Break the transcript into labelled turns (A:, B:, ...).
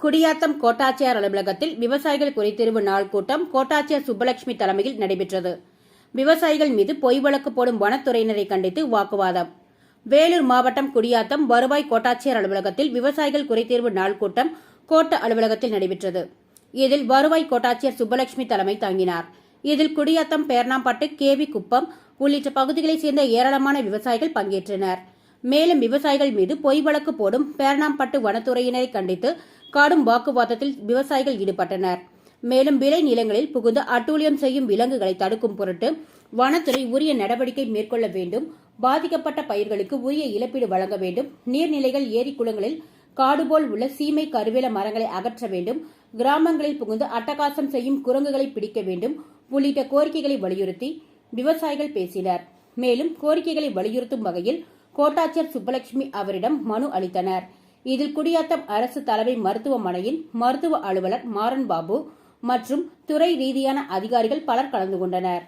A: குடியாத்தம் கோட்டாட்சியர் அலுவலகத்தில் விவசாயிகள் குறைதீர்வு நாள் கூட்டம் கோட்டாட்சியர் சுப்பலட்சுமி தலைமையில் நடைபெற்றது. விவசாயிகள் மீது பொய் வழக்கு போடும் வனத்துறையினரை கண்டித்து வாக்குவாதம். வேலூர் மாவட்டம் குடியாத்தம் வருவாய் கோட்டாட்சியர் அலுவலகத்தில் விவசாயிகள் குறைதீர்வு நாள் கூட்டம் கோட்ட அலுவலகத்தில் நடைபெற்றது. இதில் வருவாய் கோட்டாட்சியர் சுப்பலட்சுமி தலைமை தாங்கினார். இதில் குடியாத்தம் பேர்ணாம்பட்டு கேவி குப்பம் உள்ளிட்ட பகுதிகளைச் சேர்ந்த ஏராளமான விவசாயிகள் பங்கேற்றனர். மேலும் விவசாயிகள் மீது பொய் வழக்கு போடும் பேரணாம்பட்டு வனத்துறையினரை கண்டித்து கடும் வாக்குவாதத்தில் விவசாயிகள் ஈடுபட்டனர். மேலும் விளை நிலங்களில் புகுந்து அட்டூழியம் செய்யும் விலங்குகளை தடுக்கும் பொருட்டு வனத்துறை உரிய நடவடிக்கை மேற்கொள்ள வேண்டும். பாதிக்கப்பட்ட பயிர்களுக்கு உரிய இழப்பீடு வழங்க வேண்டும். நீர்நிலைகள் ஏரி குளங்களில் காடுபோல் உள்ள சீமை கருவேல மரங்களை அகற்ற வேண்டும். கிராமங்களில் புகுந்து அட்டகாசம் செய்யும் குரங்குகளை பிடிக்க வேண்டும். உள்ளிட்ட கோரிக்கைகளை வலியுறுத்தி விவசாயிகள் பேசினர். மேலும் கோரிக்கைகளை வலியுறுத்தும் வகையில் கோட்டாட்சியர் சுப்பலட்சுமி அவரிடம் மனு அளித்தனர். இதில் குடியாத்தம் அரசு தலைமை மருத்துவமனையின் மருத்துவ அலுவலர் மாறன் பாபு மற்றும் துறை ரீதியான அதிகாரிகள் பலர் கலந்து கொண்டனர்.